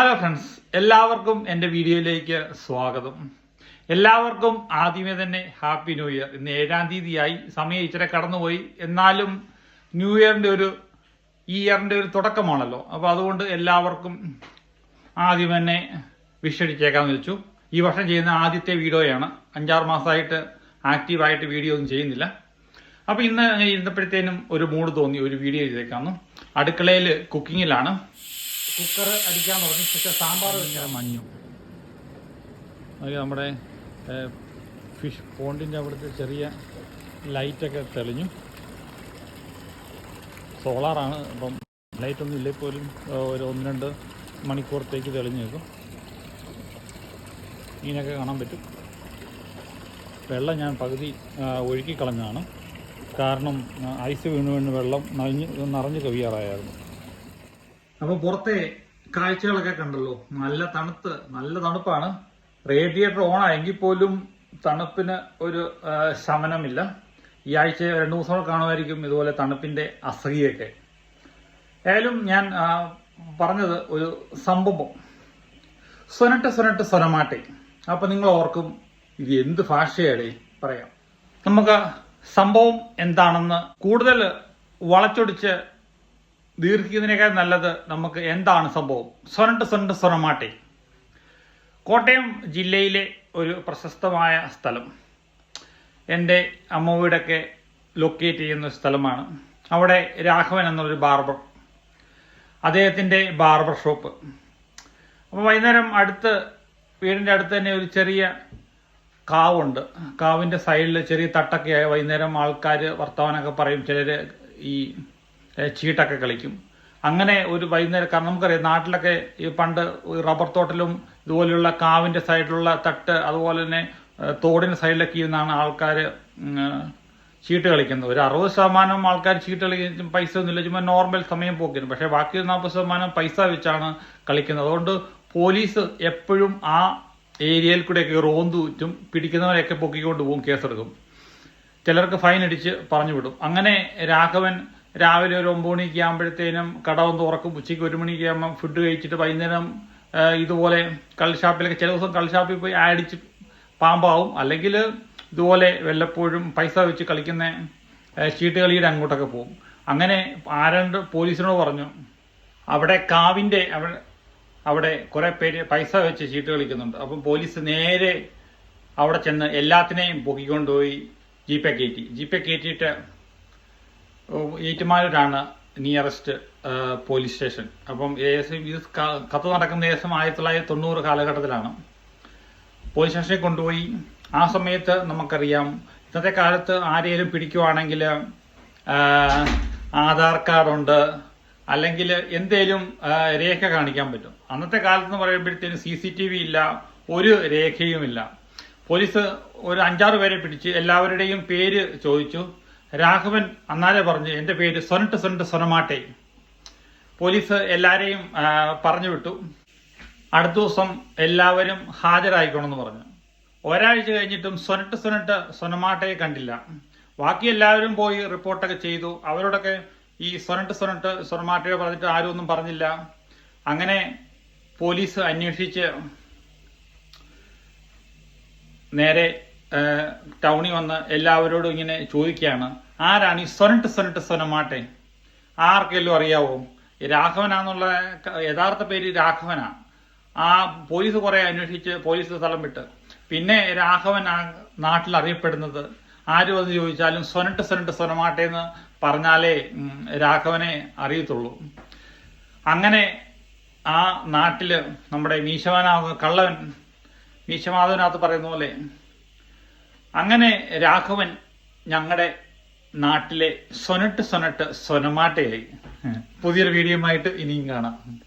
Hello friends എല്ലാവർക്കും എന്റെ വീഡിയോയിലേക്ക് സ്വാഗതം. എല്ലാവർക്കും ആദ്യമേ തന്നെ ഹാപ്പി ന്യൂ ഇയർ ഇന്ന് ഏഴാം തീയതിയായി. സമയം ഇച്ചിരി കടന്നുപോയി. എന്നാലും ന്യൂ ഇയറിന്റെ ഒരു ഈ ഇയറിന്റെ ഒരു തുടക്കമാണല്ലോ. അപ്പോൾ അതുകൊണ്ട് എല്ലാവർക്കും ആദ്യം തന്നെ വിഷടിച്ചേക്കാമെന്ന് വെച്ചു ഈ വർഷം ചെയ്യുന്ന ആദ്യത്തെ വീഡിയോയാണ്. അഞ്ചാറ് മാസമായിട്ട് ആക്റ്റീവായിട്ട് വീഡിയോ ഒന്നും ചെയ്യുന്നില്ല. അപ്പോൾ ഇന്ന് ഇരുന്നപ്പോഴത്തേനും ഒരു മൂഡ് തോന്നി. ഒരു വീഡിയോ ചെയ്തേക്കാമെന്നു അടുക്കളയിൽ കുക്കിങ്ങിലാണ് കുക്കർ അടിക്കാൻ തുടങ്ങി. പക്ഷേ സാമ്പാർ ഭയങ്കര മഞ്ഞു. അത് നമ്മുടെ ഫിഷ് പോണ്ടിന്റെ അവിടുത്തെ ചെറിയ ലൈറ്റൊക്കെ തെളിഞ്ഞു. സോളാറാണ് അപ്പം ലൈറ്റൊന്നും ഇല്ലേ പോലും ഒരു ഒന്ന് രണ്ട് മണിക്കൂറത്തേക്ക് തെളിഞ്ഞു നിൽക്കും. മീനൊക്കെ കാണാൻ പറ്റും. വെള്ളം ഞാൻ പകുതി ആ, ഒഴുക്കി കളഞ്ഞതാണ്. കാരണം ഐസ് വീണ് വീണ് വെള്ളം നനഞ്ഞ് നിറഞ്ഞ് കവിയാറായിരുന്നു. അപ്പോൾ പുറത്തെ കാഴ്ചകളൊക്കെ കണ്ടല്ലോ. നല്ല തണുത്ത് നല്ല തണുപ്പാണ്. റേഡിയേറ്റർ ഓൺ ആയെങ്കിൽ പോലും തണുപ്പിന് ഒരു ശമനമില്ല. ഈ ആഴ്ച രണ്ടു ദിവസം കാണുമായിരിക്കും ഇതുപോലെ തണുപ്പിന്റെ അസഹിയൊക്കെ ഏതായാലും ഞാൻ പറഞ്ഞത് ഒരു സംഭവം. സ്വനട്ട് സ്വനട്ട് സ്വനമാട്ടെ അപ്പൊ നിങ്ങൾ ഓർക്കും ഇത് എന്ത് ഭാഷയാണ് പറയാം. നമുക്ക് സംഭവം എന്താണെന്ന് കൂടുതൽ വളച്ചൊടിച്ച് ദീർഘിക്കുന്നതിനേക്കാൾ നല്ലത് നമുക്ക് എന്താണ് സംഭവം? സൊനട്ട് സൊനട്ട് സ്വനമാട്ടെ. കോട്ടയം ജില്ലയിലെ ഒരു പ്രശസ്തമായ സ്ഥലം. എന്റെ അമ്മ വീടൊക്കെ ലൊക്കേറ്റ് ചെയ്യുന്ന സ്ഥലമാണ്. അവിടെ രാഘവൻ എന്നൊരു ബാർബർ അദ്ദേഹത്തിന്റെ ബാർബർ ഷോപ്പ് അപ്പോൾ വൈകുന്നേരം അടുത്ത് വീടിന്റെ അടുത്ത് തന്നെ ഒരു ചെറിയ കാവുണ്ട്. കാവിന്റെ സൈഡിൽ ചെറിയ തട്ടൊക്കെ ആയി. വൈകുന്നേരം ആൾക്കാർ വർത്തമാനമൊക്കെ പറയും. ചിലർ ഈ ചീട്ടൊക്കെ കളിക്കും. അങ്ങനെ ഒരു വൈകുന്നേരം കാരണം നമുക്കറിയാം നാട്ടിലൊക്കെ ഈ പണ്ട് റബ്ബർ തോട്ടിലും ഇതുപോലെയുള്ള കാവിന്റെ സൈഡിലുള്ള തട്ട് അതുപോലെ തന്നെ തോടിന്റെ സൈഡിലൊക്കെ ഇരുന്നാണ് ആൾക്കാർ ചീട്ട് കളിക്കുന്നത്. ഒരു അറുപത് ശതമാനം ആൾക്കാർ ചീട്ട് കളിക്കും പൈസ ഒന്നുമില്ല ചുമ്മാ നോർമൽ സമയം പോക്കുന്നു പക്ഷേ ബാക്കി നാൽപ്പത് ശതമാനം പൈസ വെച്ചാണ് കളിക്കുന്നത്. അതുകൊണ്ട് പോലീസ് എപ്പോഴും ആ ഏരിയയിൽ കൂടെയൊക്കെ റോന്തു ചുറ്റും പിടിക്കുന്നവരെയൊക്കെ പൊക്കിക്കൊണ്ട് പോകും കേസെടുക്കും. ചിലർക്ക് ഫൈൻ അടിച്ച് പറഞ്ഞു വിടും. അങ്ങനെ രാഘവൻ രാവിലെ ഒരു ഒമ്പത് മണിക്ക് ആകുമ്പോഴത്തേനും കട ഒന്ന് തുറക്കും ഉച്ചയ്ക്ക് ഒരു മണിക്ക് ആകുമ്പോൾ ഫുഡ് കഴിച്ചിട്ട് വൈകുന്നേരം ഇതുപോലെ കള്ളുഷാപ്പിലൊക്കെ ചില ദിവസം കൾഷാപ്പിൽ പോയി ആടിച്ച് പാമ്പാവും. അല്ലെങ്കിൽ ഇതുപോലെ വല്ലപ്പോഴും പൈസ വെച്ച് കളിക്കുന്ന ആ, ചീട്ട് കളിയുടെ അങ്ങോട്ടൊക്കെ പോകും. അങ്ങനെ ആരണ്ട് പോലീസിനോട് പറഞ്ഞു അവിടെ കാവിന്റെ അവിടെ അവിടെ കുറേ പേര് പൈസ വെച്ച് ചീട്ട് കളിക്കുന്നുണ്ട്. അപ്പം പോലീസ് നേരെ അവിടെ ചെന്ന് എല്ലാത്തിനെയും പൊക്കിക്കൊണ്ടുപോയി ജീപ്പെ കയറ്റി. ജീപ്പെ കയറ്റിയിട്ട് ഏറ്റുമാനൂരാണ് നിയറസ്റ്റ് പോലീസ് സ്റ്റേഷൻ അപ്പം ഏകദേശം ഇത് കത്ത് നടക്കുന്ന ഏകദേശം ആയിരത്തി തൊള്ളായിരത്തി തൊണ്ണൂറ് കാലഘട്ടത്തിലാണ്. പോലീസ് സ്റ്റേഷനിൽ കൊണ്ടുപോയി. ആ സമയത്ത് നമുക്കറിയാം ഇന്നത്തെ കാലത്ത് ആരെയും പിടിക്കുവാണെങ്കിൽ ആധാർ കാർഡുണ്ട് അല്ലെങ്കിൽ എന്തേലും രേഖ കാണിക്കാൻ പറ്റും. അന്നത്തെ കാലത്ത് എന്ന് പറയുമ്പോഴത്തേനും സി സി ടി വി ഇല്ല ഒരു രേഖയുമില്ല. പോലീസ് ഒരു അഞ്ചാറ് പേരെ പിടിച്ച് എല്ലാവരുടെയും പേര് ചോദിച്ചു. രാഘവൻ അന്നാലെ പറഞ്ഞു എന്റെ പേര് സൊനട്ട് സൊനട്ട് സൊനമാട്ടെ പോലീസ് എല്ലാരെയും പറഞ്ഞു വിട്ടു അടുത്ത ദിവസം എല്ലാവരും ഹാജരായിക്കണമെന്ന് പറഞ്ഞു. ഒരാഴ്ച കഴിഞ്ഞിട്ടും സൊനട്ട് സൊനട്ട് സൊനമാട്ടയെ കണ്ടില്ല. ബാക്കി എല്ലാവരും പോയി റിപ്പോർട്ടൊക്കെ ചെയ്തു. അവരോടൊക്കെ ഈ സൊനട്ട് സൊനട്ട് സൊനമാട്ടയെ പറഞ്ഞിട്ട് ആരും ഒന്നും പറഞ്ഞില്ല. അങ്ങനെ പോലീസ് അന്വേഷിച്ച് നേരെ ടൗണിൽ വന്ന് എല്ലാവരോടും ഇങ്ങനെ ചോദിക്കുകയാണ് ആരാണ് ഈ സൊനട്ട് സൊനട്ട് സൊനമാട്ടെ ആർക്കെല്ലാം അറിയാവോ? രാഘവനാന്നുള്ള യഥാർത്ഥ പേര് രാഘവനാ. ആ പോലീസ് കുറെ അന്വേഷിച്ച് പോലീസ് സ്ഥലം വിട്ട്. പിന്നെ രാഘവൻ ആ നാട്ടിൽ അറിയപ്പെടുന്നത് ആര് വന്ന് ചോദിച്ചാലും സൊനട്ട് സൊനട്ട് സൊനമാട്ടെ എന്ന് പറഞ്ഞാലേ രാഘവനെ അറിയത്തുള്ളൂ. അങ്ങനെ ആ നാട്ടിൽ നമ്മുടെ മീശവനാവ് കള്ളവൻ മീശമാധവനകത്ത് പറയുന്ന പോലെ അങ്ങനെ രാഘവൻ ഞങ്ങളുടെ നാട്ടിലെ സൊനട്ട് സൊനട്ട് സൊനമാട്ടയായി. പുതിയൊരു ആയിട്ട് ഇനിയും കാണാം.